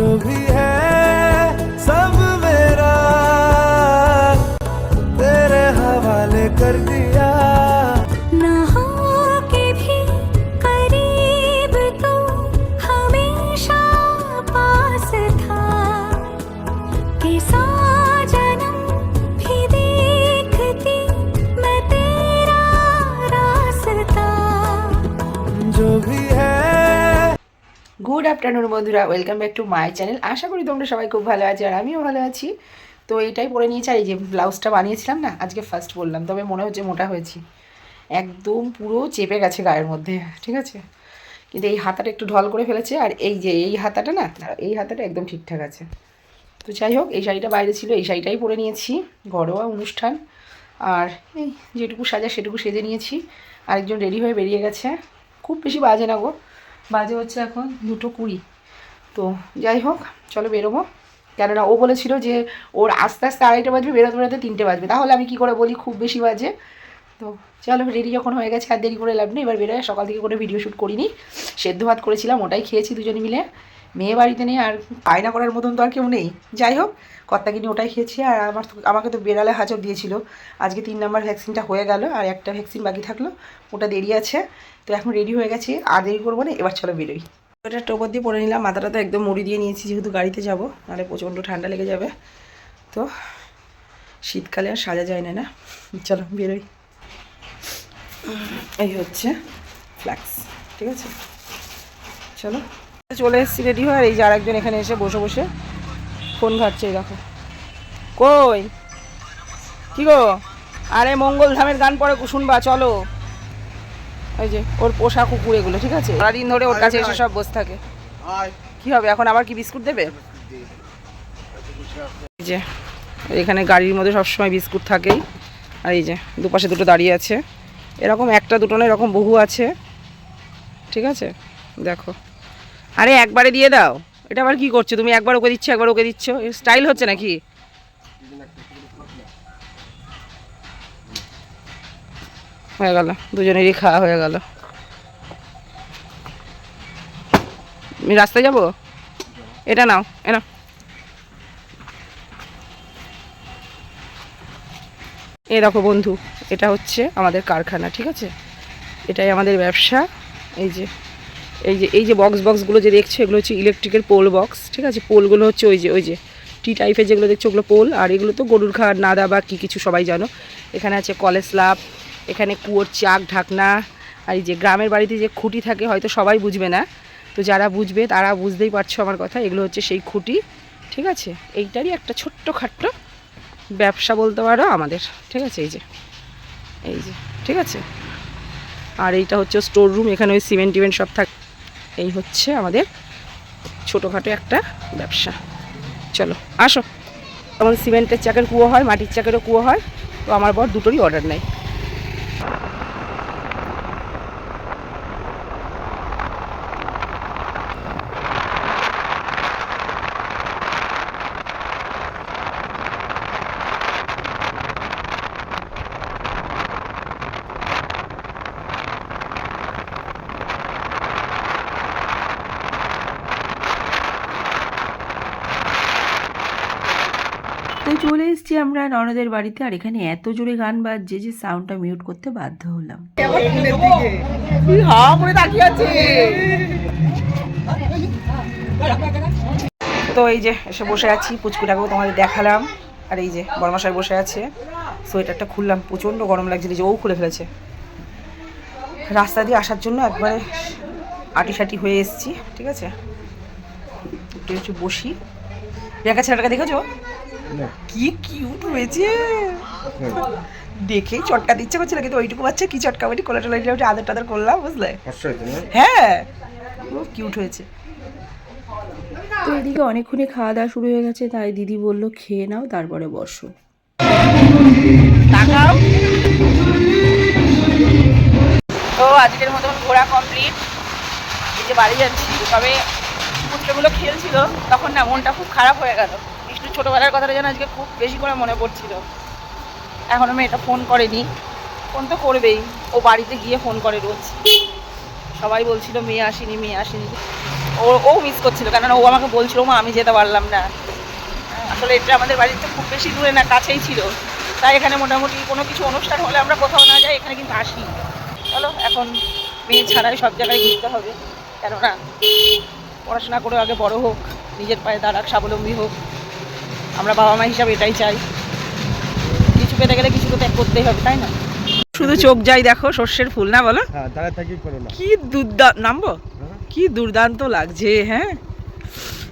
जो भी है सब मेरा। तेरे हवाले कर दिया গুড আফটারনুন বন্ধুরা। Welcome back to my channel আশা করি তোমরা সবাই খুব ভালো আছো আর আমিও ভালো আছি। তো এইটাই পরে নিয়েছি আর এই যে ব্লাউজটা বানিয়েছিলাম না, আজকে ফার্স্ট বললাম, তবে মনে হচ্ছে মোটা হয়েছি। একদম পুরো চেপে গেছে গায়ের মধ্যে, ঠিক আছে? কিন্তু এই হাতাটা একটু ঢল করে ফেলেছে, আর এই যে এই হাতাটা না, এই হাতাটা একদম ঠিকঠাক আছে। তো যাই হোক, এই শাড়িটা বাইরে ছিল, এই শাড়িটাই পরে নিয়েছি, ঘরোয়া অনুষ্ঠান। আর এই যেটুকু সাজা, সেটুকু সেজে নিয়েছি। আরেকজন রেডি হয়ে বেরিয়ে গেছে। খুব বেশি বাজে না গো। বাজে হচ্ছে এখন দুটো কুড়ি। তো যাই হোক, চলো বেরোবো। কেননা ও বলেছিল যে ওর আস্তে আস্তে আড়াইটা বাজবে, বেরোতে বেরোতে তিনটে বাজবে। তাহলে আমি কি করে বলি, খুব বেশি বাজে। তো চলো রেডি যখন হয়ে গেছে, আর দেরি করে লাভ নেই। এবার বেরোয়, সকাল থেকে কোনো ভিডিও শ্যুট করিনি। সেদ্ধ ভাত করেছিলাম, ওটাই খেয়েছি দুজনে মিলে। মেয়ে বাড়িতে নেই আর আয়না করার মতন তো আর কেউ নেই। যাই হোক কর্তাকে নিয়ে ওটাই খেয়েছি আর আমার আমাকে তো বেড়ালে হাজর দিয়েছিল। আজকে তিন নম্বর ভ্যাকসিনটা হয়ে গেল আর একটা ভ্যাকসিন বাকি থাকল। ওটা দেরি আছে, তো এখন রেডি হয়ে গেছি। আর দেরি করব না, এবার চলো বেরোই। ওটা টোপর দিয়ে পরে নিলাম, মাথাটা তো একদম মুড়ি দিয়ে নিয়েছি, যেহেতু গাড়িতে যাব, নাহলে প্রচণ্ড ঠান্ডা লেগে যাবে। তো শীতকালে আর সাজা যায় না না? চলো বেরোই। এই হচ্ছে ফ্ল্যাক্স ঠিক আছে? চলো। চলে এসেছি রেডি হয় আর এই যে আরেকজন এখানে এসে বসে বসে ফোন ঘাটছে এই দেখো। কই? কি গো? আরে মঙ্গল ধামের গান পরে শুনবা চলো। ওই যে ওর পোষা কুকুর এগুলো ঠিক আছে? সারাদিন ধরে ওর কাছে এসে সব বসে থাকে। কি হবে এখন আবার কি বিস্কুট দেবে? এই যে এখানে গাড়ির মধ্যে সবসময় বিস্কুট থাকেই। আর এই যে দুপাশে দুটো দাঁড়িয়ে আছে। এরকম একটা দুটো না এরকম বহু আছে। ঠিক আছে? দেখো। আরে একবারে দিয়ে দাও। এটা আবার কি করছ? তুমি একবার ওকে দিচ্ছ, একবার ওকে দিচ্ছ? স্টাইল হচ্ছে নাকি? হয়ে গেল। দুজনেরই খাওয়া হয়ে গেল। আমি রাস্তায় যাব? এটা নাও, এ নাও। এ দেখো বন্ধু, এটা হচ্ছে আমাদের কারখানা, ঠিক আছে? এটাই আমাদের ব্যবসা। এই যে এই যে এই যে বক্স বক্সগুলো যে দেখছ, এগুলো হচ্ছে ইলেকট্রিকের পোল বক্স ঠিক আছে? পোলগুলো হচ্ছে ওই যে ওই যে টি টাইপের যেগুলো দেখছ, ওগুলো পোল আর এগুলো তো গরুর ঘাট নাদা বা কী কিছু সবাই জানো। এখানে আছে কলেজ স্লাব এখানে কুয়োর চাক, ঢাকনা, আর এই যে গ্রামের বাড়িতে যে খুঁটি থাকে, হয়তো সবাই বুঝবে না। তো যারা বুঝবে, তারা বুঝতেই পারছ আমার কথা, এগুলো হচ্ছে সেই খুঁটি, ঠিক আছে? এইটারই একটা ছোট্ট খাট্ট ব্যবসা বলতে পারো আমাদের, ঠিক আছে? এই যে এই যে, ঠিক আছে? আর এইটা হচ্ছে স্টোর রুম এখানে ওই সিমেন্ট টিমেন্ট সব থাকে এই হচ্ছে আমাদের ছোটোখাটো একটা ব্যবসা। চলো, আসো। যেমন সিমেন্টের চাকের কুয়ো হয়, মাটির চাকেরও কুয়ো হয়, তো আমার বর দুটোরই অর্ডার নেয়। চলে এসেছি আমরা ননদের বাড়িতে, আর এখানে এত জোরে গান বাজছে যে সাউন্ডটা মিউট করতে বাধ্য হলাম। তো এই যে এসে বসে আছি, পুচকুটাকেও তোমাদের দেখালাম। আর এই যে বড়মশাই বসে আছে, সোয়েটারটা খুললাম, প্রচণ্ড গরম লাগছিল যে ও খুলে ফেলেছে। রাস্তা দিয়ে আসার জন্য একবারে আটি সাটি হয়ে এসেছি, ঠিক আছে? একটু একটু বসি। দেখা ছেলেটাকে দেখেছ? কি কিউট হয়েছে। দেখেই চটকা দিচ্ছে করছিল কিন্তু ওইটুকু বাচ্চা কি চটকা বাটি কোলা টোলা দিয়ে আদর টাদর করলাম বুঝলে? হ্যাঁ খুব কিউট হয়েছে। তো এদিকে অনেকক্ষণই খাওয়া দাওয়া শুরু হয়ে গেছে তাই দিদি বলল খেয়ে নাও তারপরে বসো। তাকাও। তো আজকের মতন ঘোরা কমপ্লিট এই যে বাড়ি যাচ্ছি তবে পুত্রগুলো খেলছিল তখন না মনটা খুব খারাপ হয়ে গেল। ছোটোবেলার কথাটা যেন আজকে খুব বেশি করে মনে পড়ছিল। এখনও মেয়েটা ফোন করেনি। ফোন তো করবেই। ও বাড়িতে গিয়ে ফোন করে রোজ। সবাই বলছিল, মেয়ে আসেনি মেয়ে আসেনি। ও ও মিস করছিল, কেননা ও আমাকে বলছিল, মা, আমি যেতে পারলাম না। আসলে এটা আমাদের বাড়িতে খুব বেশি দূরে না, কাছেই ছিল। তাই এখানে মোটামুটি কোনো কিছু অনুষ্ঠান হলে আমরা কোথাও না যাই, এখানে কিন্তু আসি চলো, এখন মেয়ে ছাড়াই সব জায়গায় ঘুরতে হবে। কেননা পড়াশোনা করে আগে বড় হোক, নিজের পায়ে দাঁড়াক, স্বাবলম্বী হোক। আমরা বাবা মা হিসাবে এটাই চাই। কিছু পেতে গেলে কিছু তো ত্যাগ করতেই হবে তাই না? শুধু চোখ যাই দেখো সর্ষের ফুল না বলো? হ্যাঁ দাঁড়ায় থাকি করো না। কি দুর্দান্ত নামবো? কি দুর্দান্ত লাগছে হ্যাঁ?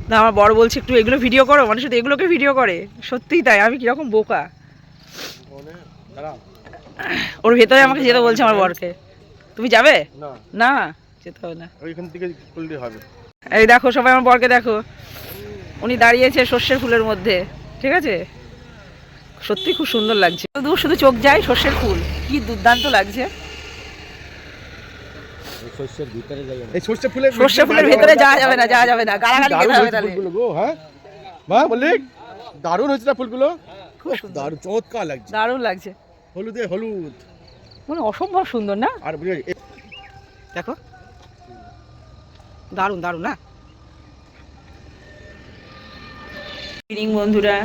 না আমার বড় বলছে একটু এগুলো ভিডিও করো। মানুষ তো এগুলোকে ভিডিও করে। সত্যিই তাই আমি কীরকম বোকা? ওর ভেতরে আমাকে যেতে বলছে আমার বরকে। তুমি যাবে? না। না যেতে হবে না। ওইখান থেকে করলে হবে। এই দেখো সবাই আমার বরকে দেখো। উনি দাঁড়িয়েছে সর্ষের ফুলের মধ্যে ঠিক আছে? সত্যি খুব সুন্দর লাগছে। শুধু শুধু চোখ যায় সর্ষের ফুল কি দুর্দান্ত লাগছে। এই সর্ষে ফুলের ভেতরে যাওয়া যাবে না যাওয়া যাবে না গালাগালি খেতে হবে তাহলে হ্যাঁ? মল্লিক দারুণ হয়েছে না ফুলগুলো? খুব দারুণ চমৎকার লাগছে। দারুণ লাগছে। হলুদে হলুদ। মানে অসম্ভব সুন্দর না? আর দেখো। দারুণ দারুণ না? ইভিনিং বন্ধুরা।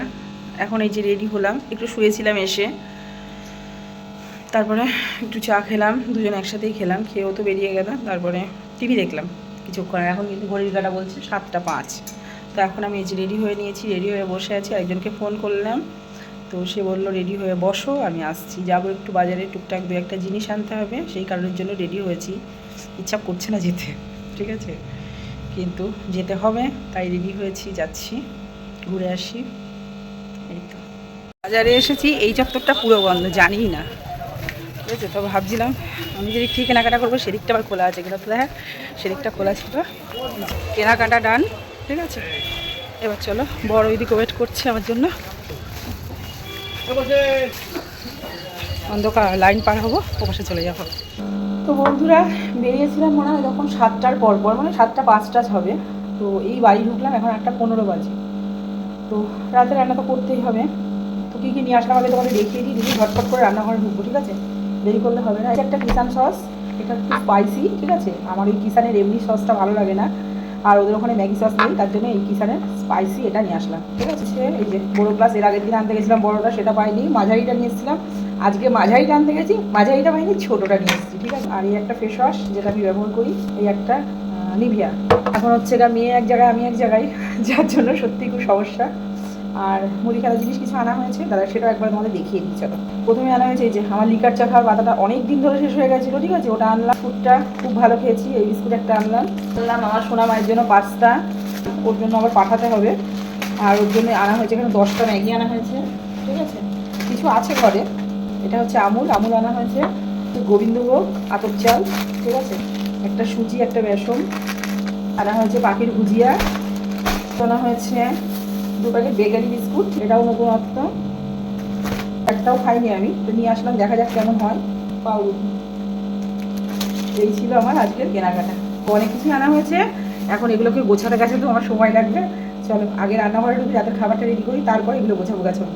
এখন এই যে রেডি হলাম। একটু শুয়েছিলাম এসে। তারপরে একটু চা খেলাম, দুজন একসাথেই খেলাম, খেয়েও তো বেরিয়ে গেলাম। তারপরে টিভি দেখলাম। কিছুক্ষণ এখন কিন্তু ঘড়ির কাটা বলছে সাতটা পাঁচ। তো এখন আমি এই যে রেডি হয়ে নিয়েছি রেডি হয়ে বসে আছি। একজনকে ফোন করলাম। তো সে বলল রেডি হয়ে বসো, আমি আসছি। যাব একটু বাজারে, টুকটাক দু একটা জিনিস আনতে হবে। সেই কারণের জন্য রেডি হয়েছি। ইচ্ছা করছে না যেতে, ঠিক আছে? কিন্তু যেতে হবে, তাই রেডি হয়েছি, যাচ্ছি। ঘুরে আসি। বাজারে এসেছি, এই চত্বরটা পুরো বন্ধ, জানিই না। ঠিক আছে তো ভাবছিলাম, আমি যেদিক থেকে কেনাকাটা করব, সেদিকটা আবার খোলা আছে। কিন্তু দেখ, সেদিকটা খোলা ছিল। কেনাকাটা ডান, ঠিক আছে? এবার চলো, বড় ওই ওইদিকে ওয়েট করছে আমার জন্য। অন্ধকার লাইন পার হব ওপাশে চলে যাব। তো বন্ধুরা, বেরিয়েছিলাম মনে হয় তখন সাতটার পর পর মানে সাতটা পাঁচটা হবে। তো এই বাড়ি ঢুকলাম, এখন একটা পনেরো বাজে। তো রাতে রান্না তো করতেই হবে। তো কী কী নিয়ে আসলাম আগে তোমাকে দেখিয়ে দিই। দিদি ঝটপট করে রান্নাঘরে ঢুকবো, ঠিক আছে? দেরি করলে হবে না। এটা একটা কিষান সস, এটা একটু স্পাইসি ঠিক আছে? আমার ওই কিষানের এমনি সসটা ভালো লাগে না। আর ওদের ওখানে ম্যাগি সস নেই, তার জন্য এই কিষানের স্পাইসি এটা নিয়ে আসলাম, ঠিক আছে? সে এই যে বড়ো গ্লাস এর আগের দিন আনতে গেছিলাম, বড়োটা সেটা পাইনি, মাঝারিটা নিয়ে এসেছিলাম। আজকে মাঝারিটা আনতে গেছি, মাঝারিটা পাইনি, ছোটোটা নিয়ে এসেছি, ঠিক আছে? আর এই একটা ফেস ওয়াশ যেটা আমি ব্যবহার করি, এই একটা নিভিয়া। এখন হচ্ছে গা মেয়ে এক জায়গায়, আমি এক জায়গায়। যার জন্য সত্যি খুব সমস্যা। আর মুড়ি খেলার জিনিস কিছু আনা হয়েছে, দাদা সেটাও একবার তোমাদের দেখিয়ে দিই, চলো। প্রথমে আনা হয়েছে যে আমার লিকার চা খাওয়ার পাতাটা অনেক দিন ধরে শেষ হয়ে গেছিল, ঠিক আছে? ওটা আনলাম ফুডটা খুব ভালো খেয়েছি, এই বিস্কুট একটা আনলাম। আনলাম আমার সোনা মায়ের জন্য পাঁচটা, ওর জন্য আবার পাঠাতে হবে। আর ওর জন্য আনা হয়েছে এখানে দশটা ম্যাগি আনা হয়েছে, ঠিক আছে? কিছু আছে ঘরে, এটা হচ্ছে আমুল আমুল আনা হয়েছে। গোবিন্দভোগ, আতপ চাল, ঠিক আছে? একটা সুজি, একটা বেসন আনা হয়েছে পাখির ভুজিয়া। আনা হয়েছে দু প্যাকেট বেকারি বিস্কুট, এটাও নতুনত্ব। একটাও খাইনি আমি, তো নিয়ে আসলাম, দেখা যাক কেমন হয়। পাউরুটি এই ছিল আমার আজকের কেনাকাটা। অনেক কিছু আনা হয়েছে, এখন এগুলোকে গোছাতে গেছে তো, আমার সময় লাগবে। চলো, আগে রান্নাঘরে ঢুকে রাতের খাবারটা রেডি করি, তারপরে এগুলো গোছাবো গাছাবো